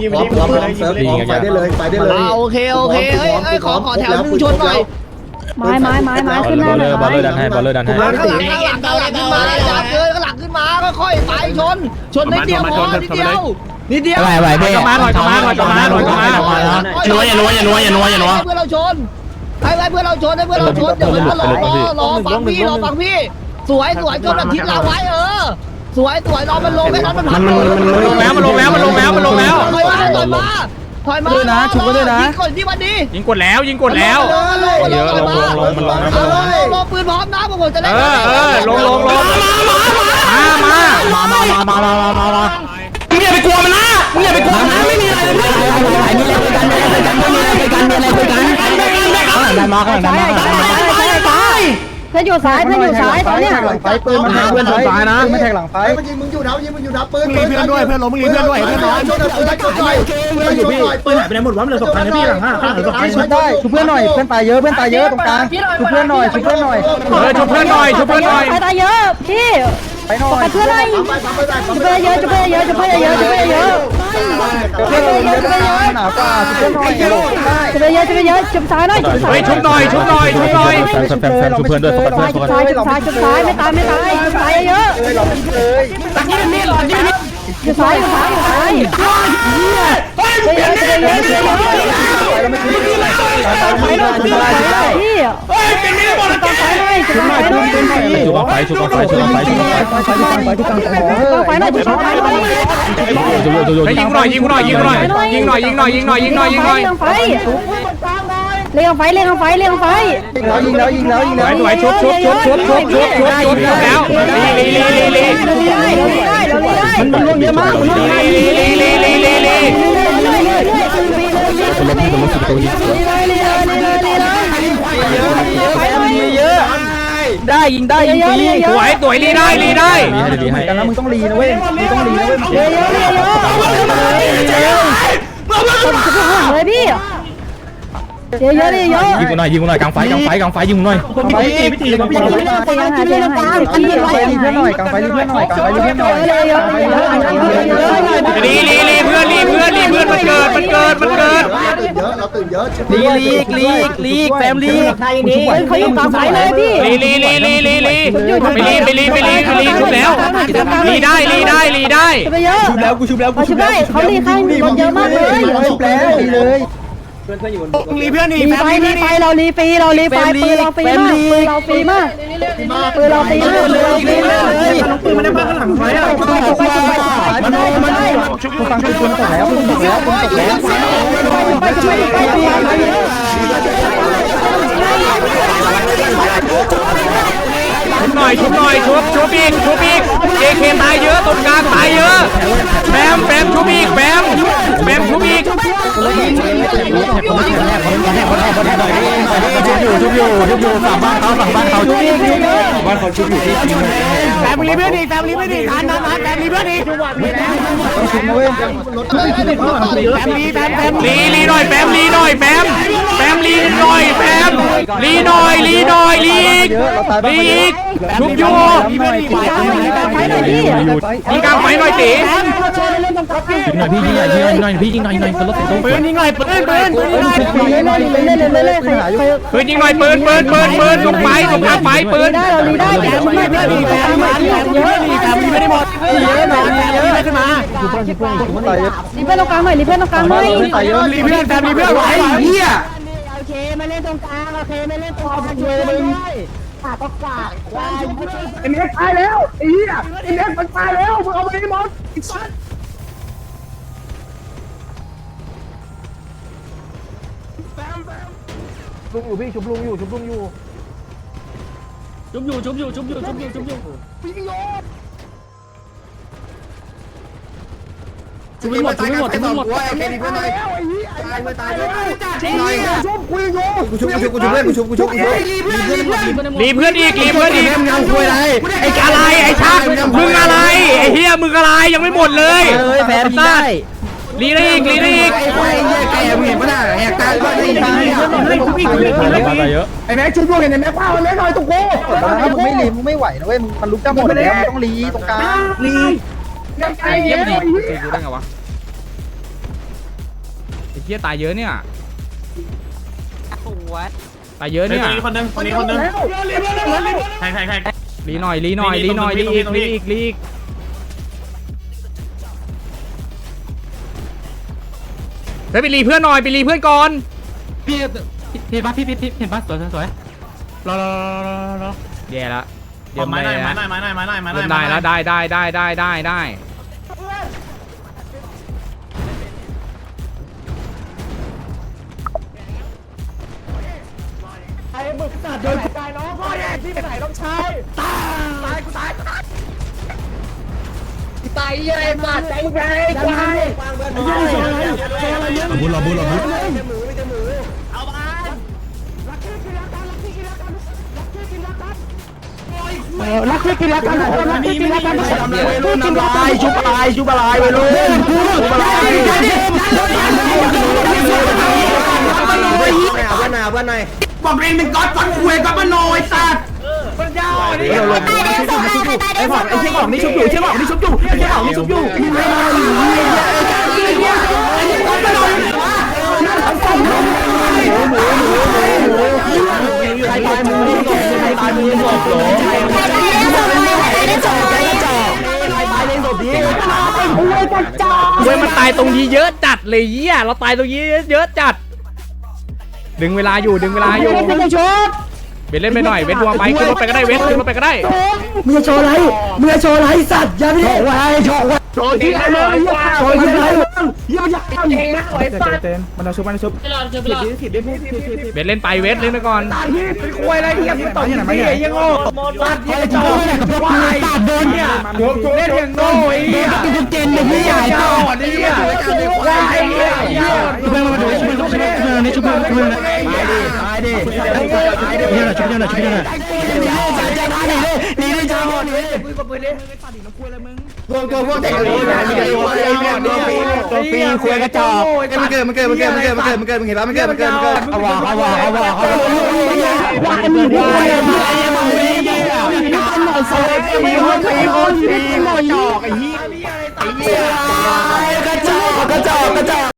ยิงไปดิพร้อมมึงพร้อมเลยยิงเซิร์ฟไปเลยพร้อมไปได้เลยไปได้เลย อ่าโอเคโอเคเอ้ยเอ้ยขอขอแถวหนึ่งชนหน่อย ไม้ไม้ไม้ไม้ขึ้นหน้าหน่อยบอลเลอร์ดันให้บอลเลอร์ดันให้ ข้างหลังข้างหลังข้างหลังขึ้นมาอย่าเกินข้างหลังขึ้นมาค่อยๆไปชน ชนนิดเดียวพอนิดเดียวนิดเดียวไหวไหวพี่กลับมาหน่อยกลับมาหน่อยกลับมาหน่อยกลับมาหน่อยอย่านัวอย่านัวอย่านัวอย่านัวอย่านัวให้เพื่อนเราชนให้เพื่อนเราชนให้เพื่อนเราชนเดี๋ยวมันรอรอรอฟังพี่รอฟังพี่ สวยสวยชนแบบทิศเราไว้เออ สวยสวยรอมันลงแค่นั้นมันพันลงแล้วมันลงแล้วมันลงแล้วมันลงแล้วถอยมาถอยมาถอยมาด้วยนะชุบก็ด้วยนะยิงก่อนที่วันนี้ยิงกดแล้วยิงกดแล้วเยอะลงลงลงมันลงลงปืนพร้อมนะพวกผมจะเอได้อเออลงลงลงมามามามามามามามามามึงอย่าไปกลัวมันนะมึงอย่าไปกลัวมันนะไม่มีอะไรไอ้นี่เล่นกันเล่นกันมีอะไรกันมีอะไรกันข้างหลังดันมาข้างหลังดันมาข้างหลังดันมาเพื่ อนอยู่ซ้ายเพื่อนอยู่ซ้ายตอนเนี้ยหลังไฟปืนมันเพื่อนชนซ้ายนะไม่แทงหลังไฟไฟมันยิงมึงอยู่นะยิงมึงอยู่นะปืนมึงรีเพื่อนด้วยเพื่อนล้มมึงรีเพื่อนด้วยเพื่อนน้อยชนหน่อยปืนชนหน่อยปืนชนหน่อยปืนหายไปไหนหมดวะมันเหลือสองพันนะพี่หลังห้าข้างหลังสองพันชุบได้ชุบเพื่อนหน่อยเพื่อนตายเยอะเพื่อนตายเยอะตรงกลางชุบเพื่อนหน่อยชุบเพื่อนหน่อยเออชุบเพื่อนหน่อยชุบเพื่อนหน่อยไปตายเยอะพี่ไปหน่อยไปเพื่อนหน่อยไปไปไปชุบเพื่อนเยอะชุบเพื่อนเยอะชุบเพื่อนเยอะชุบเพื่อนเยอะเพื่อนเยอะเพื่อนเยอะ หนาวกว่าชุบเพื่อนหน่อยได้ชุบเพื่อนเยอะชุบเพื่อนเยอะชุบซ้ายหน่อยชุบซ้ายเฮ้ยชุบหน่อยชุบหน่อยชุบหน่อยแฟนแฟนแฟนชุบเพื่อนด้วยโฟกัสเพื่อนโฟกัสซ้ายชุบซ้ายชุบซ้ายไม่ตายไม่ตายชุบซ้ายเยอะเลยเราไม่เลยชุบซ้ายชุบซ้ายชุบซ้ายเยอะชุบเยอะชุบเยอะชุบเยอะเราไม่ชุบไม่ได้ชุบไม่ได้ชุบได้พี่เฮ้ยเป็นนี่หมดต้องซ้ายหน่อยชุบซ้ายหน่อยชุบไฟชุบไฟชุบไฟชุบไฟไปชุบไปชุบกันชุบซ้ายหน่อย ชุบซ้ายหน่อยชุบชุบไปยิงหน่อยยิงหน่อยยิงหน่อยยิงหน่อยยิงหน่อยยิงหน่อยยิงหน่อยยิงหน่อยเลี้ยงไฟเลี้ยงไฟเลี้ยงไฟเลี้ยงไฟยิงแล้วยิงแล้วยิงแล้วยิงสแล้ววยสวยชุบชุบชุบชุบชุบชุบชุบชุบชุบแล้วลีลีลีลีลีเราลีได้เราลีได้เราลีได้มันล่วงเยอะมากมันล่วงลีลีลีลีลีลี คนล้มคนล้มสุดตัวนี้ เยอะ ได้ยิงได้ยิงฟรีสวยสวยลีได้ลีได้ดีให้ดีให้กันแล้วมึงต้องรีนะเว้ยมึงต้องรีนะเว้ยเยอะเยอะเยอะเยอะเลยพี่เยอะเยอะเลยเยอะยิงกูหน่อยยิงกูหน่อยกลางไฟกลางไฟกลางไฟยิงกูหน่อยไปตีไปตีไปตีเตียงหาเตียงหาเตียงหารีเพื่อนหน่อยกลางไฟรีเพื่อนหน่อยกลางไฟรีเพื่อนหน่อยเยอะเยอะเยอะเยอะเยอะลีลีลีเพื่อนลีเพื่อนลีเพื่อนมันเกิดมันเกิดมันเกิด ตื่นเยอะเราตื่นเยอะ ลีลีกลีกลีกแฟมลีกเขาอยู่กลางไฟเลยพี่ลีลีลีลีลีลีไปลีไปลีไปลีไปลีชุบแล้วลีได้ลีได้ลีได้ชุบแล้วกูชุบแล้วกูชุบได้เขาลีข้างรถเยอะมากเลยชุบแล้วดีเลยลีเพื่อนนี่ลีไฟลีไฟเราลีฟรีเราลีไฟปืนเราฟรีมากปืนเราฟรีมากปืนเราฟรีมากปืนเราฟรีมากปืนมันได้บ้านข้างหลังไฟอะมันมันกูฟังคือปืนตกแล้วปืนตกแล้วปืนตกแล้ว ไปไปไปไป ชุบหน่อยชุบหน่อยชุบชุบอีกชุบอีกเจเคตายเยอะตรงกลางตายเยอะแบมแบมชุบอีกแบมแบมชุบอีกชุบอยู่ชุบอยู่ชุบอยู่ฝั่งบ้านเขาฝั่งบ้านเขาชุบอีกบ้านเขาชุบอยู่ที่แบมลีเพื่อนอีกแบมลีเพื่อนอีกทันทันทันแบมลีเพื่อนอีกชุบนะเว้แบมลีแบมแบมลีลีหน่อยแบมลีหน่อยแบมแบ มลีหน่อยแบมลีหน่อยลีหน่อยลีอีกลีอีกชุบอยู่ไฟหน่อยพี่ยิงกลางไฟหน่อยตียิงหน่อยพี่ยิงหน่อยยิงหน่อยพี่ยิงหน่อยยิงหน่อยคนรถติดตรงปืนยิงหน่อยปืนปืนปืนยิงหน่อยเล่นเล่นเล่นเล่นเล่นใครใครปืนยิงหน่อยปืนปืนปืนปืนตรงไฟตรงกลางไฟปืนได้เราลีได้แต่มึงไม่เพื่อนดีแต่มึงไม่เยอะแบมลีไม่ได้หมดเยอะหน่อยเยอะขึ้นมาชุบเพื่อนชุบเพื่อนชุบเพื่อนตายเยอะลีเพื่อนตรงกลางหน่อยลีเพื่อนตรงกลางหน่อยเพื่อนตายเยอะลีเพื่อนแบมลีเพื่อนไหวเฮีย รงกลางโอเคไม่เล่นตรงลางช่วยด้วยขาดก็ขาดวายไอ้เน็กตายแล้วไอ้เหี้ยไอ้เน็กมันตายแล้วมึงเอาไปที่มดไอ้สัสลุงอยู่พี่ชุบลุงอยู่ชุบลุงอยู่ ชุบอยู่ชุบอยู่ชุบอยู่ชุบอยู่ชุบอยู่ปีโย ไม่หมดชุบไม่หมดชุบไม่หมดว่าโอเคดีเพื่อนหน่อยตายเพื่อนตายเพื่อนหน่อยกูชุบกูชุบกูชุบเพื่อนกูชุบกูชุบกูชุบลีเพื่อนอีกลีเพื่อนอีกไอ้อะไรไอ้ชักมึงอะไรไอ้เฮียมึงอะไรยังไม่หมดเลยเอ้ยแฟนได้ลีได้อีกลีได้อีกไอ้เหี้ยแกมึงเห็นปะน่ะแหกตาบ้านนี่บ้านเราเยอะไอ้แม็กชุบลุงเห็นไอ้แม็กเปล่าไอ้แม็กหน่อยตรงกูมึงไม่รีมึงไม่ไหวนะเว้ยมึงมันลุกจะหมดแล้วมึงต้องรีตรงกลางรี ยังไงเยี่ยมดีดูได้ไงวะไอ้เหี้ยตายเยอะเนี่ยตายเยอะเนี่ยคนนึงคนนี้คนนึงใครใครใครรีหน่อยรีหน่อยรีหน่อยรีอีกรีอีกรีอีกเฮ้ยไปรีเพื่อนหน่อยไปรีเพื่อนก่อนพี่พี่ปะพี่พี่เห็นปะสวยสวยรอรอรอรอแย่ละขอไม้หน่อยไม้หน่อยไม้หน่อยไม้หน่อยไม้หน่เริ่อยได้แล้วได้ได้ได้ได้ได้ มึงตัด้ตายยังไงมาใจใจใจบุญรอบุญรอบุญรักกินรักกันรักกินรักกันวัยรุ่นน้ำลายชุบอะไรชุบอะไรวัยรุ่นชุบอะไรเพื่อนหน่อยเพื่อนหน่อยเพื่อนหน่อย บอกเองเป็นก๊อตก๊อตคุยก๊อตมโนไอ้สัตว์ไอ้ของไอ้ที่ของนี่ชุบอยู่เชี่ยบอกนี่ชุบอยู่เชี่ยบอกนี่ชุบอยู่ใครตายมือใครตายมือหมดหรอเว้ยมันตายตรงนี้เยอะจัดเลยเหี้ยเราตายตรงนี้เยอะจัด ดึงเวลาอยู่ดึงเวลาอยู่ไม่ได้ชดเวทเล่นไปหน่อยเวทดัวไปขึ้นรถไปก็ได้เวทขึ้นรถไปก็ได้มึงจะโชว์อะไรมึงจะโชว์อะไรสัตว์อย่าไปโชว์อะไรโชว์ โชว์ที่อะไรโชว์ที่อะไรอย่ามาอยากเองนะเต็มมันเอาชุบมันเอาชุบเวทเล่นไปเวทเล่นไปก่อนคุยอะไรที่ยังต่อที่ไหนมาเนี่ยยังโง่ตัดไอ้โชว์เนี่ยกับพวกมึงตัดโดนเนี่ยเล่นยังโง่ไอ้เหี้ยเป็นทุกเจนเลยพี่ใหญ่เจ้าอะนี่อะว้ายไอ้เหี้ยชุบเพื่อนมาดูชุบเพื่อนชุบเพื่อนนี่ชุบเพื่อนชุบเพื่อนตายดิตายดิชุบเพื่อนชุบเพื่อนชุบเพื่อนชุบเพื่อนนี่นี่จ้านี่พวกพวกเด็กเลตัวปีควยกระจอกมันเกิดมันเกิดมันเกิดมันเกิดมันเกิดมันเกิดมันเห็นปะมันเกิดมันเกิดมันเกิดเอาวะเอาวะเอาวะเอาวะว่ามึงว่ามึงปีคนปีคนปีคนจอกไอ้เหี้ยกระจอกกระจอกกระจอก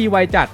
ที่ไวจัด